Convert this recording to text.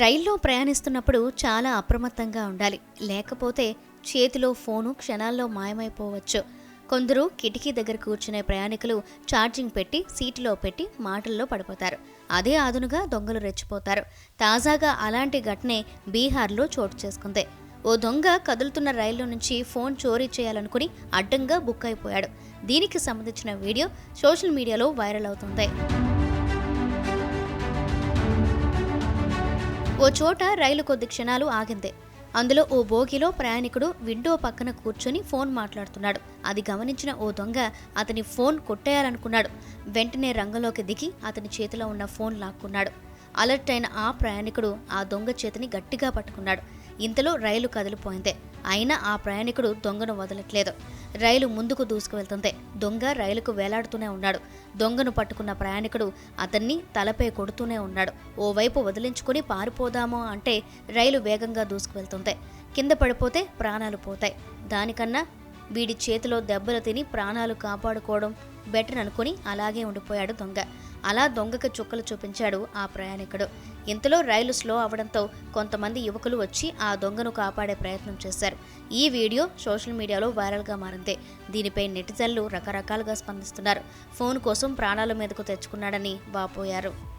రైల్లో ప్రయాణిస్తున్నప్పుడు చాలా అప్రమత్తంగా ఉండాలి. లేకపోతే చేతిలో ఫోను క్షణాల్లో మాయమైపోవచ్చు. కొందరు కిటికీ దగ్గర కూర్చునే ప్రయాణికులు ఛార్జింగ్ పెట్టి సీటులో పెట్టి మాటల్లో పడిపోతారు. అదే అదునుగా దొంగలు రెచ్చిపోతారు. తాజాగా అలాంటి ఘటనే బీహార్లో చోటు చేసుకుంది. ఓ దొంగ కదులుతున్న రైలు నుంచి ఫోన్ చోరీ చేయాలనుకుని అడ్డంగా బుక్ అయిపోయాడు. దీనికి సంబంధించిన వీడియో సోషల్ మీడియాలో వైరల్ అవుతుంది. ఓ చోట రైలు కొద్ది క్షణాలు ఆగింది. అందులో ఓ బోగిలో ప్రయాణికుడు విండో పక్కన కూర్చొని ఫోన్ మాట్లాడుతున్నాడు. అది గమనించిన ఓ దొంగ అతని ఫోన్ కొట్టేయాలనుకున్నాడు. వెంటనే రంగంలోకి దిగి అతని చేతిలో ఉన్న ఫోన్ లాక్కున్నాడు. అలర్ట్ అయిన ఆ ప్రయాణికుడు ఆ దొంగ చేతిని గట్టిగా పట్టుకున్నాడు. ఇంతలో రైలు కదిలిపోయింది. అయినా ఆ ప్రయాణికుడు దొంగను వదలట్లేదు. రైలు ముందుకు దూసుకువెళ్తుంది. దొంగ రైలుకు వేలాడుతూనే ఉన్నాడు. దొంగను పట్టుకున్న ప్రయాణికుడు అతన్ని తలపై కొడుతూనే ఉన్నాడు. ఓవైపు వదిలించుకుని పారిపోదామో అంటే రైలు వేగంగా దూసుకువెళ్తుంది. కింద పడిపోతే ప్రాణాలు పోతాయి. దానికన్నా వీడి చేతిలో దెబ్బలు తిని ప్రాణాలు కాపాడుకోవడం బెటర్ అనుకుని అలాగే ఉండిపోయాడు దొంగ. అలా దొంగకు చుక్కలు చూపించాడు ఆ ప్రయాణికుడు. ఇంతలో రైలు స్లో అవడంతో కొంతమంది యువకులు వచ్చి ఆ దొంగను కాపాడే ప్రయత్నం చేశారు. ఈ వీడియో సోషల్ మీడియాలో వైరల్గా మారింది. దీనిపై నెటిజన్లు రకరకాలుగా స్పందిస్తున్నారు. ఫోన్ కోసం ప్రాణాల మీదకు తెచ్చుకున్నాడని వాపోయారు.